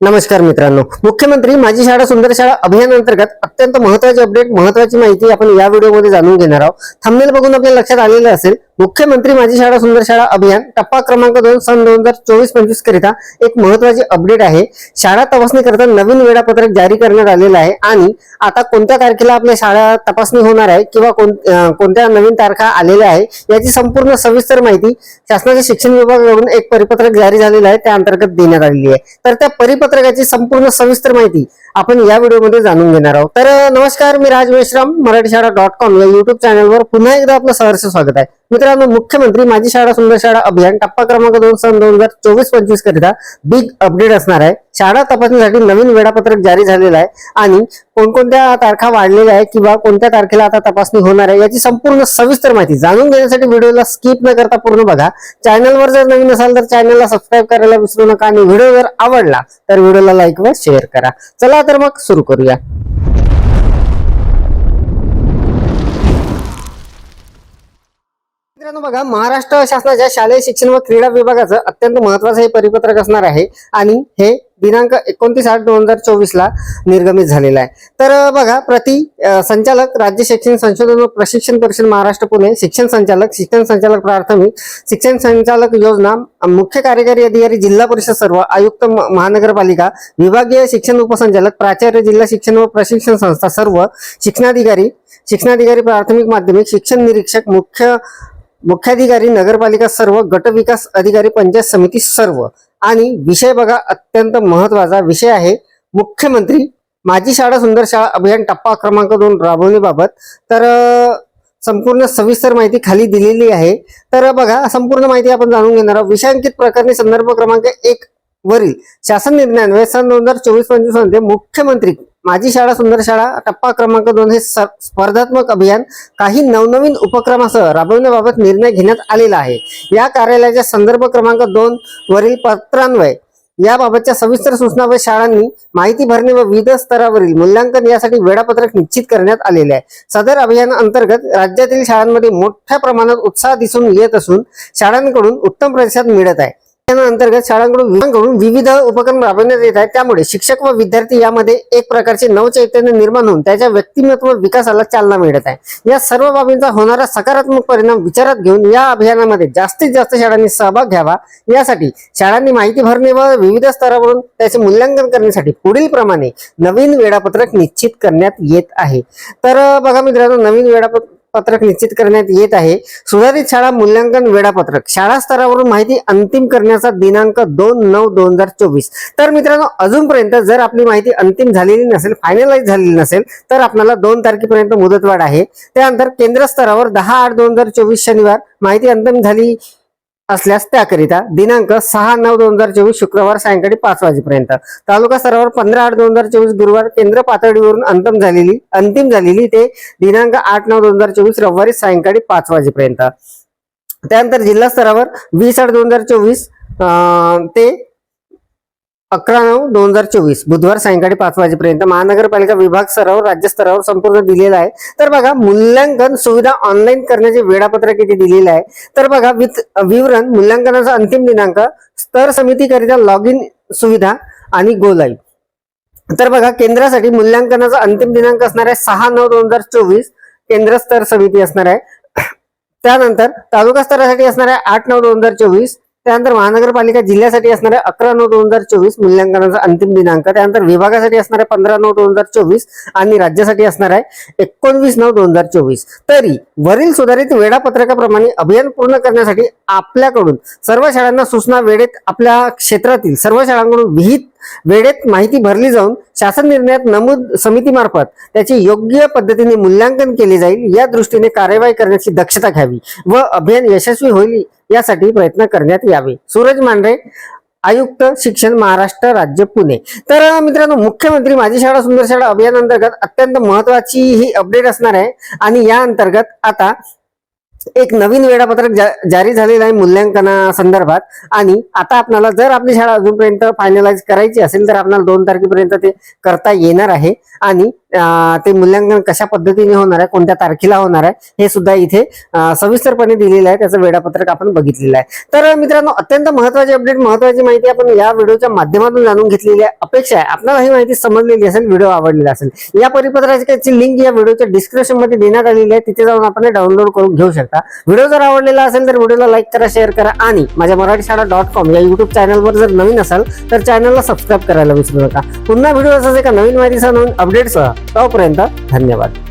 नमस्कार मित्रांनो. मुख्यमंत्री माझी शाळा सुंदर शाळा अभियान अंतर्गत अत्यंत महत्वाची अपडेट महत्वाची माहिती आपण या व्हिडिओमध्ये जाणून घेणार आहोत. थंबनेल बघून आपल्या लक्षात आलेलं असेल मुख्यमंत्री माझी शाळा सुंदर शाळा अभियान टप्पा क्रमांक दोन सन दोन हजार चोवीस पंचवीस करिता एक महत्वाची अपडेट आहे. शाळा तपासणी करता नवीन वेळापत्रक जारी करण्यात आलेलं आहे आणि आता कोणत्या तारखेला आपल्या शाळा तपासणी होणार आहे किंवा कोणत्या नवीन तारखा आलेल्या आहे याची संपूर्ण सविस्तर माहिती शासनाच्या शिक्षण विभागाकडून एक परिपत्रक जारी झालेलं आहे त्या अंतर्गत देण्यात आलेली आहे. तर त्या पत्रकाची संपूर्ण सविस्तर माहिती. आपण या व्हिडिओमध्ये जाणून घेणार आहोत. तर नमस्कार मी राज मेश्राम मराठी शाळा डॉट कॉम या युट्यूब चॅनलवर पुन्हा एकदा आपलं सहर्ष स्वागत आहे. मित्रांनो मुख्यमंत्री माझी शाळा सुंदर शाळा अभियान टप्पा क्रमांक दोन सन दोन हजार चोवीस पंचवीस करिता बिग अपडेट असणार आहे. शाळा तपासणीसाठी नवीन वेळापत्रक जारी झालेलं आहे आणि कोणकोणत्या तारखा वाढलेल्या आहे किंवा कोणत्या तारखेला आता तपासणी होणार आहे याची संपूर्ण सविस्तर माहिती जाणून घेण्यासाठी व्हिडिओला स्किप न करता पूर्ण बघा. चॅनलवर जर नवीन असाल तर चॅनलला सबस्क्राईब करायला विसरू नका आणि व्हिडिओ जर आवडला तर व्हिडिओला लाईक व शेअर करा. चला तर मग सुरू करूया. मित्रांनो बघा महाराष्ट्र शासनाच्या शालेय शिक्षण व क्रीडा विभागाचं अत्यंत महत्वाचं हे परिपत्रक असणार आहे आणि हे दिनांक एकोणतीस आठ दोन हजार चोवीस ला निर्गमित झालेलं आहे. तर बघा प्रति संचालक राज्य शैक्षणिक संशोधन व प्रशिक्षण परिषद महाराष्ट्र पुणे शिक्षण संचालक शिक्षण संचालक प्राथमिक शिक्षण संचालक योजना मुख्य कार्यकारी अधिकारी जिल्हा परिषद सर्व आयुक्त म- महानगरपालिका विभागीय शिक्षण उपसंचालक प्राचार्य जिल्हा शिक्षण व प्रशिक्षण संस्था सर्व शिक्षणाधिकारी शिक्षणाधिकारी प्राथमिक माध्यमिक शिक्षण निरीक्षक मुख्य मुख्याधिकारी नगरपालिका सर्व गट विकास अधिकारी पंचायत समिती सर्व. आणि विषय बघा अत्यंत महत्त्वाचा विषय आहे. मुख्यमंत्री माझी शाळा सुंदर शाळा अभियान टप्पा क्रमांक दोन राबवणीबाबत तर संपूर्ण सविस्तर माहिती खाली दिलेली आहे. तर बघा संपूर्ण माहिती आपण जाणून घेणार आहोत. विषयांकित प्रकरणी संदर्भ क्रमांक एक वरील शासन निर्णयान्वये सन दोन हजार चोवीस पंचवीसमध्ये मुख्यमंत्री माझी शाळा सुंदर शाळा टप्पा क्रमांक दोन हे स- स्पर्धात्मक अभियान काही नवनवीन उपक्रमासह राबवण्याबाबत निर्णय घेण्यात आलेला आहे. या कार्यालयाच्या संदर्भ क्रमांक दोन वरील पत्रान्वये याबाबतच्या सविस्तर सूचना व शाळांनी माहिती भरणे व विविध स्तरावरील मूल्यांकन यासाठी वेळापत्रक निश्चित करण्यात आलेले आहे. सदर अभियान अंतर्गत राज्यातील शाळांमध्ये मोठ्या प्रमाणात उत्साह दिसून येत असून शाळांकडून उत्तम प्रतिसाद मिळत आहे. अंतर्गत शाळांकडून विभागाकडून विविध उपक्रम राबवण्यात येत आहेत. त्यामुळे शिक्षक व विद्यार्थी यामध्ये एक प्रकारचे नवचैतन्य निर्माण होऊन त्याच्या व्यक्तिमत्व विकासाला चालना मिळत आहे. या सर्व बाबींचा होणारा सकारात्मक परिणाम विचारात घेऊन या अभियानामध्ये जास्तीत जास्त शाळांनी सहभाग घ्यावा. यासाठी शाळांनी माहिती भरणे व विविध स्तरावरून त्याचे मूल्यांकन करण्यासाठी पुढील प्रमाणे नवीन वेळापत्रक निश्चित करण्यात येत आहे. तर बघा मित्रांनो नवीन वेळापत्रक पत्रक निश्चित करण्यात येत आहे. सुधारित शाळा मूल्यांकन वेळापत्रक. शाळा स्तरावरून माहिती अंतिम करण्याचा दिनांक दोन नऊ दोन हजार चोवीस. तर मित्रांनो अजूनपर्यंत जर आपली माहिती अंतिम झालेली नसेल फायनलाइज झालेली नसेल तर आपल्याला दोन तारखेपर्यंत मुदतवाढ आहे. त्यानंतर केंद्र स्तरावर दहा आठ दोन हजार चोवीस शनिवार माहिती अंतिम झाली. असल्यास त्याकरिता दिनांक सहा नऊ दोन हजार चोवीस शुक्रवार सायंकाळी पाच वाजेपर्यंत. तालुका स्तरावर पंधरा आठ दोन हजार चोवीस गुरुवार केंद्र पातळीवरून अंतिम झालेली अंतिम झालेली ते दिनांक आठ नऊ दोन हजार चोवीस रविवारी सायंकाळी पाच वाजेपर्यंत. त्यानंतर जिल्हा स्तरावर वीस आठ दोन हजार चोवीस ते अकरा नऊ दोन हजार चोवीस. बुधवार सायंकाळी पाच वाजेपर्यंत महानगरपालिका विभाग स्तरावर राज्य स्तरावर संपूर्ण दिलेला आहे. तर बघा मूल्यांकन सुविधा ऑनलाईन करण्याचे वेळापत्रक इथे दिलेलं आहे. तर बघा वित- विवरण मूल्यांकनाचा अंतिम दिनांक स्तर समितीकरिता लॉग इन सुविधा आणि गो लाईव्ह तर बघा केंद्रासाठी मूल्यांकनाचा अंतिम दिनांक असणार आहे सहा नऊ दोन हजार चोवीस. केंद्र स्तर समिती असणार आहे. त्यानंतर तालुका स्तरासाठी असणार आहे आठ नऊ दोन हजार चोवीस. त्यानंतर महानगरपालिका जिल्ह्यासाठी असणाऱ्या अकरा नऊ दोन हजार चोवीस मूल्यांकनाचा अंतिम दिनांक त्यानंतर विभागासाठी असणाऱ्या पंधरा नऊ दोन हजार चोवीस आणि राज्यासाठी असणार आहे एकोणवीस नऊ दोन हजार चोवीस. तरी वरील सुधारित वेळापत्रकाप्रमाणे अभियान पूर्ण करण्यासाठी आपल्याकडून सर्व शाळांना सूचना वेळेत आपल्या क्षेत्रातील सर्व शाळांकडून विहित वेळेत माहिती भरली जाऊन शासन निर्णयात नमूद समितीमार्फत त्याचे योग्य पद्धतीने मूल्यांकन केले जाईल या दृष्टीने कार्यवाही करण्याची दक्षता घ्यावी व अभियान यशस्वी होईल यासाठी प्रयत्न करण्यात यावे. सूरज मांढरे आयुक्त शिक्षण महाराष्ट्र राज्य पुणे. तर मित्रांनो मुख्यमंत्री माझी शाळा सुंदर शाळा अभियान अंतर्गत अत्यंत महत्वाची ही अपडेट असणार आहे आणि या अंतर्गत आता एक नवीन वेळापत्रक जा- जारी झालेलं आहे मूल्यांकना संदर्भात. आणि आता आपल्याला जर आपली शाळा अजूनपर्यंत फायनलाइज करायची असेल तर आपल्याला दोन तारखेपर्यंत ते करता येणार आहे. आणि ते मूल्यांकन कशा पद्धतीने होणार आहे कोणत्या तारखेला होणार आहे हे सुद्धा इथे सविस्तरपणे दिलेलं आहे. त्याचं वेळापत्रक आपण बघितलेलं आहे. तर मित्रांनो अत्यंत महत्वाची अपडेट महत्वाची माहिती आपण या व्हिडिओच्या माध्यमातून जाणून घेतलेली आहे. अपेक्षा आहे. आपल्याला ही माहिती समजलेली असेल व्हिडिओ आवडलेला असेल. या परिपत्राची लिंक या व्हिडिओच्या डिस्क्रिप्शनमध्ये देण्यात आलेली आहे. तिथे जाऊन आपण डाउनलोड करून घेऊ शकता. व्हिडिओ जर आवडलेला असेल तर व्हिडिओला लाईक करा शेअर करा आणि माझ्या मराठी शाळा डॉट कॉम या युट्यूब चॅनलवर जर नवीन असाल तर चॅनलला सबस्क्राईब करायला विसरू नका. पुन्हा व्हिडिओ असाच एका नवीन माहितीसह नवीन अपडेटसह तोपर्यंत धन्यवाद.